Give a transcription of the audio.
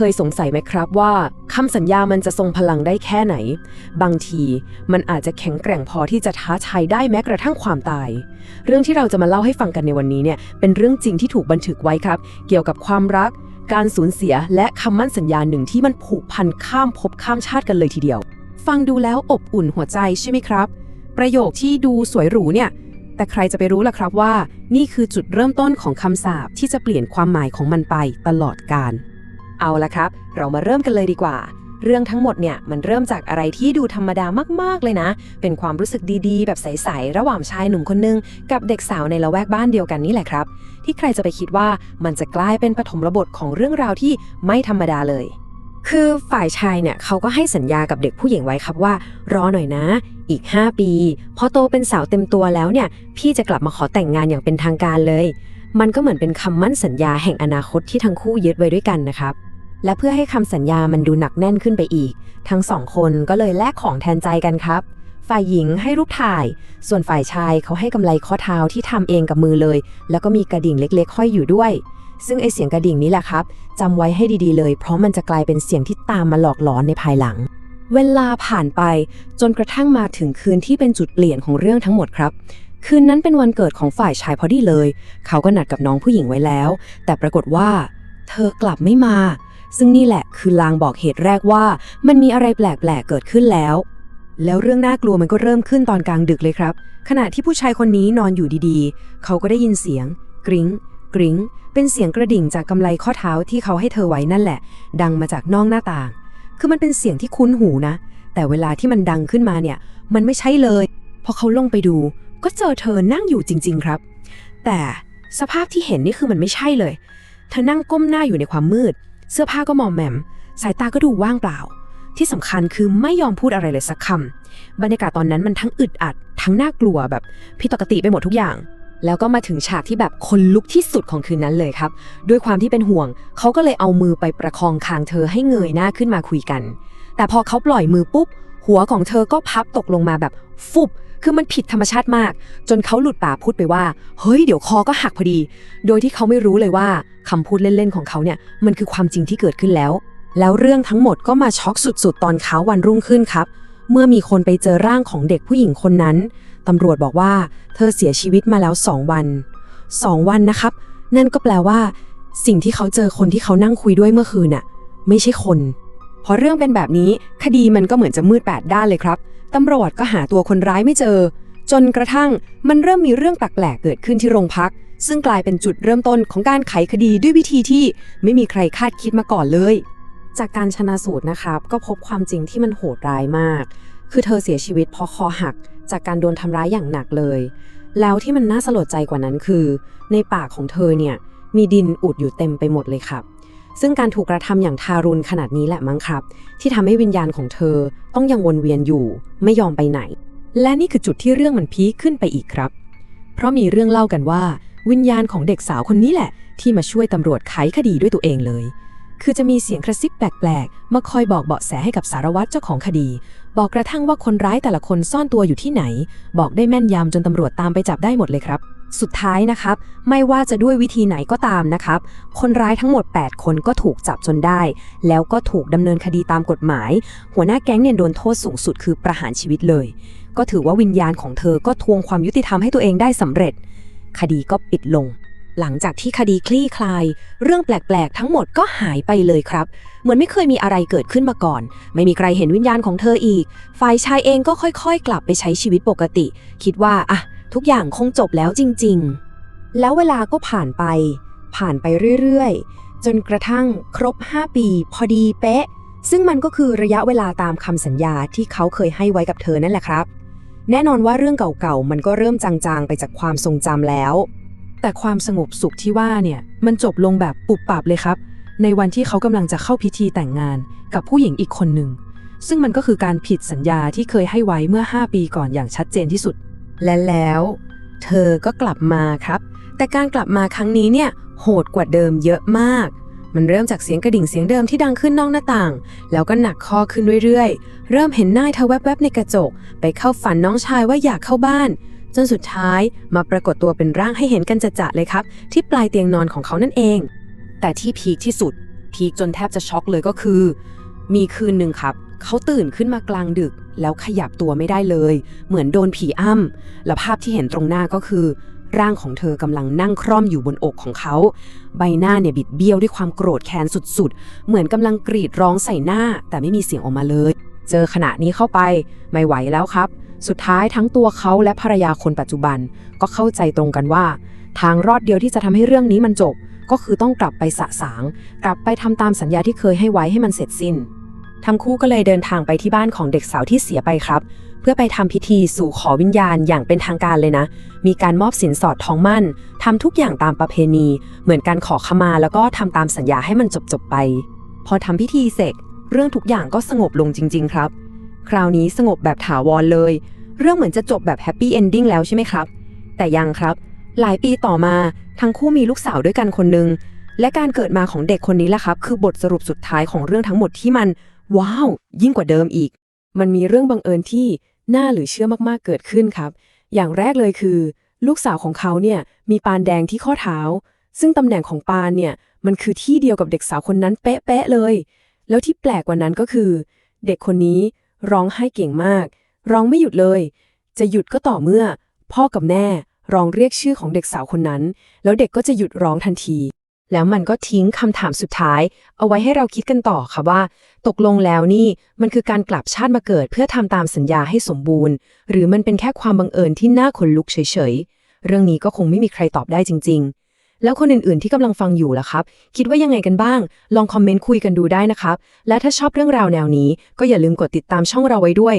เคยสงสัยไหมครับว่าคำสัญญามันจะทรงพลังได้แค่ไหน บางทีมันอาจจะแข็งแกร่งพอที่จะท้าทายได้แม้กระทั่งความตาย เรื่องที่เราจะมาเล่าให้ฟังกันในวันนี้เนี่ยเป็นเรื่องจริงที่ถูกบันทึกไว้ครับ เกี่ยวกับความรัก การสูญเสีย และคำมั่นสัญญาหนึ่งที่มันผูกพันข้ามภพข้ามชาติกันเลยทีเดียว ฟังดูแล้วอบอุ่นหัวใจใช่ไหมครับ ประโยคที่ดูสวยหรูเนี่ยแต่ใครจะไปรู้ล่ะครับว่า นี่คือจุดเริ่มต้นของคำสาปที่จะเปลี่ยนความหมายของมันไปตลอดกาล เอาละครับ เรามาเริ่มกันเลยดีกว่า เรื่องทั้งหมดเนี่ยมันเริ่มจากอะไรที่ดูธรรมดามากๆเลยนะ เป็นความรู้สึกดีๆ แบบใสๆระหว่างชายหนุ่มคนนึง กับเด็กสาวในละแวกบ้านเดียวกันนี่แหละครับ ที่ใครจะไปคิดว่ามันจะกลายเป็นปฐมบทของเรื่องราวที่ไม่ธรรมดาเลยคือฝ่ายชายเนี่ยเขาก็ให้สัญญากับเด็กผู้หญิงไว้ครับว่า รอหน่อยนะ อีก 5 ปี พอโตเป็นสาวเต็มตัวแล้วเนี่ย พี่จะกลับมาขอแต่งงานอย่างเป็นทางการเลย มันก็เหมือนเป็นคำมั่นสัญญาแห่งอนาคตที่ทั้งคู่ยึดไว้ด้วยกันนะครับ และเพื่อให้คำสัญญามันดูหนักแน่นขึ้นไปอีก ทั้งสองคนก็เลยแลกของแทนใจกันครับ ฝ่ายหญิงให้รูปถ่าย ส่วนฝ่ายชายเขาให้กำไลข้อเท้าที่ทำเองกับมือเลย แล้วก็มีกระดิ่งเล็กๆห้อยอยู่ด้วย ซึ่งไอเสียงกระดิ่งนี้แหละครับจำไว้ให้ดีๆเลย เพราะมันจะกลายเป็นเสียงที่ตามมาหลอกหลอนในภายหลัง เวลาผ่านไปจนกระทั่งมาถึงคืนที่เป็นจุดเปลี่ยนของเรื่องทั้งหมดครับคืนนั้นเป็นวันเกิดของฝ่ายชายพอดีเลย เขาก็นัดกับน้องผู้หญิงไว้แล้ว แต่ปรากฏว่า เธอกลับไม่มา ซึ่งนี่แหละคือลางบอกเหตุแรกว่า มันมีอะไรแปลกๆเกิดขึ้นแล้ว แล้วเรื่องน่ากลัวมันก็เริ่มขึ้นตอนกลางดึกเลยครับ ขณะที่ผู้ชายคนนี้นอนอยู่ดีๆ เขาก็ได้ยินเสียง กริ้งกริ้งเป็นเสียงกระดิ่งจากกำไลข้อเท้าที่เขาให้เธอไว้นั่นแหละ ดังมาจากนอกหน้าต่าง คือมันเป็นเสียงที่คุ้นหูนะ แต่เวลาที่มันดังขึ้นมาเนี่ย มันไม่ใช่เลย พอเขาลงไปดู ก็เจอเธอนั่งอยู่จริง ๆ ครับ แต่สภาพที่เห็นนี่คือมันไม่ใช่เลย เธอนั่งก้มหน้าอยู่ในความมืด เสื้อผ้าก็มอมแมม สายตาก็ดูว่างเปล่า ที่สำคัญคือไม่ยอมพูดอะไรเลยสักคำบรรยากาศตอนนั้นมันทั้งอึดอัด ทั้งน่ากลัวแบบผิดปกติไปหมดทุกอย่าง แล้วก็มาถึงฉากที่แบบคนลุกที่สุดของคืนนั้นเลยครับ ด้วยความที่เป็นห่วง เขาก็เลยเอามือไปประคองคางเธอให้เงยหน้าขึ้นมาคุยกัน แต่พอเขาปล่อยมือปุ๊บ หัวของเธอก็พับตกลงมาแบบฟุบคือมันผิดธรรมชาติมาก จนเขาหลุดปากพูดไปว่า เฮ้ยเดี๋ยวคอก็หักพอดี โดยที่เขาไม่รู้เลยว่าคำพูดเล่นๆของเขาเนี่ย มันคือความจริงที่เกิดขึ้นแล้ว แล้วเรื่องทั้งหมดก็มาช็อกสุดๆ ตอนเช้าวันรุ่งขึ้นครับ เมื่อมีคนไปเจอร่างของเด็กผู้หญิงคนนั้นตำรวจบอกว่า เธอเสียชีวิตมาแล้ว2วัน2วันนะครับ นั่นก็แปลว่า สิ่งที่เขาเจอคนที่เขานั่งคุยด้วยเมื่อคืนน่ะ ไม่ใช่คน อเรื่องเป็นแบบนี้คดีมันก็เหมือนจะมืดแปดด้านเลยครับตำรวจก็หาตัวคนร้ายไม่เจอ จนกระทั่งมันเริ่มมีเรื่องแปลกๆเกิดขึ้นที่โรงพัก ซึ่งกลายเป็นจุดเริ่มต้นของการไขคดีด้วยวิธีที่ไม่มีใครคาดคิดมาก่อนเลย จากการชนะสูตรนะครับก็พบความจริงที่มันโหดร้ายมาก คือเธอเสียชีวิตเพราะคอหัก จากการโดนทำร้ายอย่างหนักเลย แล้วที่มันน่าสลดใจกว่านั้นคือ ในปากของเธอเนี่ยมีดินอุดอยู่เต็มไปหมดเลยครับ ซึ่งการถูกกระทำอย่างทารุณขนาดนี้แหละมั้งครับ ที่ทำให้วิญญาณของเธอต้องยังวนเวียนอยู่ ไม่ยอมไปไหน และนี่คือจุดที่เรื่องมันพีคขึ้นไปอีกครับ เพราะมีเรื่องเล่ากันว่า วิญญาณของเด็กสาวคนนี้แหละ ที่มาช่วยตำรวจไขคดีด้วยตัวเองเลย คือจะมีเสียงกระซิบแปลกๆมาคอยบอกเบาะแสให้กับสารวัตรเจ้าของคดี บอกกระทั่งว่าคนร้ายแต่ละคนซ่อนตัวอยู่ที่ไหน บอกได้แม่นยำจนตำรวจตามไปจับได้หมดเลยครับ สุดท้ายนะครับ ไม่ว่าจะด้วยวิธีไหนก็ตามนะครับ คนร้ายทั้งหมด 8 คนก็ถูกจับจนได้ แล้วก็ถูกดำเนินคดีตามกฎหมาย หัวหน้าแก๊งเนี่ยโดนโทษสูงสุดคือประหารชีวิตเลย ก็ถือว่าวิญญาณของเธอก็ทวงความยุติธรรมให้ตัวเองได้สำเร็จ คดีก็ปิดลง หลังจากที่คดีคลี่คลาย เรื่องแปลกๆ ทั้งหมดก็หายไปเลยครับ เหมือนไม่เคยมีอะไรเกิดขึ้นมาก่อน ไม่มีใครเห็นวิญญาณของเธออีก ฝ่ายชายเองก็ค่อย ๆ กลับไปใช้ชีวิตปกติ คิดว่าอะ ทุกอย่างคงจบแล้วจริง ๆ แล้วเวลาก็ผ่านไป ผ่านไปเรื่อยๆ จนกระทั่งครบ 5 ปี พอดีเป๊ะ ซึ่งมันก็คือระยะเวลาตามคำสัญญาที่เขาเคยให้ไว้กับเธอนั่นแหละครับ แน่นอนว่าเรื่องเก่าๆ มันก็เริ่มจางๆ ไปจากความทรงจำแล้ว แต่ความสงบสุขที่ว่าเนี่ย มันจบลงแบบปุบปับเลยครับ ในวันที่เขากำลังจะเข้าพิธีแต่งงานกับผู้หญิงอีกคนหนึ่งซึ่งมันก็คือการผิดสัญญาที่เคยให้ไว้เมื่อ 5 ปีก่อนอย่างชัดเจนที่สุด และแล้ว เธอก็กลับมาครับ แต่การกลับมาครั้งนี้เนี่ยโหดกว่าเดิมเยอะมาก มันเริ่มจากเสียงกระดิ่งเสียงเดิมที่ดังขึ้นนอกหน้าต่าง แล้วก็หนักข้อขึ้นเรื่อยๆ เริ่มเห็นหน้าเธอแวบๆในกระจก ไปเข้าฝันน้องชายว่าอยากเข้าบ้าน จนสุดท้ายมาปรากฏตัวเป็นร่างให้เห็นกันจะๆเลยครับ ที่ปลายเตียงนอนของเขานั่นเอง แต่ที่พีคที่สุด พีคจนแทบจะช็อกเลยก็คือ มีคืนหนึ่งครับ เขาตื่นขึ้นมากลางดึก แล้วขยับตัวไม่ได้เลย เหมือนโดนผีอ้ำและภาพที่เห็นตรงหน้าก็คือ ร่างของเธอกำลังนั่งคร่อมอยู่บนอกของเขา ใบหน้าเนี่ยบิดเบี้ยวด้วยความโกรธแค้นสุดๆ เหมือนกำลังกรีดร้องใส่หน้า แต่ไม่มีเสียงออกมาเลย เจอขณะนี้เข้าไปไม่ไหวแล้วครับ สุดท้ายทั้งตัวเขาและภรรยาคนปัจจุบัน ก็เข้าใจตรงกันว่า ทางรอดเดียวที่จะทำให้เรื่องนี้มันจบ ก็คือต้องกลับไปสะสาง กลับไปทำตามสัญญาที่เคยให้ไว้ให้มันเสร็จสิ้น ทั้งคู่ก็เลยเดินทางไปที่บ้านของเด็กสาวที่เสียไปครับ เพื่อไปทำพิธีสู่ขอวิญญาณอย่างเป็นทางการเลยนะ มีการมอบสินสอดทองมั่นทำทุกอย่างตามประเพณี เหมือนการขอขมาแล้วก็ทำตามสัญญาให้มันจบๆไป พอทำพิธีเสร็จเรื่องทุกอย่างก็สงบลงจริง ๆ ครับ คราวนี้สงบแบบถาวรเลย เรื่องเหมือนจะจบแบบแฮปปี้เอนดิ้งแล้วใช่ไหมครับ แต่ยังครับ หลายปีต่อมาทั้งคู่มีลูกสาวด้วยกันคนหนึ่งและการเกิดมาของเด็กคนนี้แหละครับ คือบทสรุปสุดท้ายของเรื่องทั้งหมดที่มัน ว้าว ยิ่งกว่าเดิมอีก มันมีเรื่องบังเอิญที่น่าหรือเชื่อมากๆเกิดขึ้นครับ อย่างแรกเลยคือ ลูกสาวของเขาเนี่ยมีปานแดงที่ข้อเท้า ซึ่งตำแหน่งของปานเนี่ยมันคือที่เดียวกับเด็กสาวคนนั้นเป๊ะๆเลย แล้วที่แปลกกว่านั้นก็คือ เด็กคนนี้ร้องไห้เก่งมาก ร้องไม่หยุดเลย จะหยุดก็ต่อเมื่อ พ่อกับแม่ร้องเรียกชื่อของเด็กสาวคนนั้น แล้วเด็กก็จะหยุดร้องทันที แล้วมันก็ทิ้งคำถามสุดท้าย เอาไว้ให้เราคิดกันต่อค่ะว่า ตกลงแล้วนี่มันคือการกลับชาติมาเกิดเพื่อทำตามสัญญาให้สมบูรณ์ หรือมันเป็นแค่ความบังเอิญที่น่าขนลุกเฉยๆ เรื่องนี้ก็คงไม่มีใครตอบได้จริง ๆแล้วคนอื่นๆที่กำลังฟังอยู่ล่ะครับ คิดว่ายังไงกันบ้าง ลองคอมเมนต์คุยกันดูได้นะครับ และถ้าชอบเรื่องราวแนวนี้ ก็อย่าลืมกดติดตามช่องเราไว้ด้วย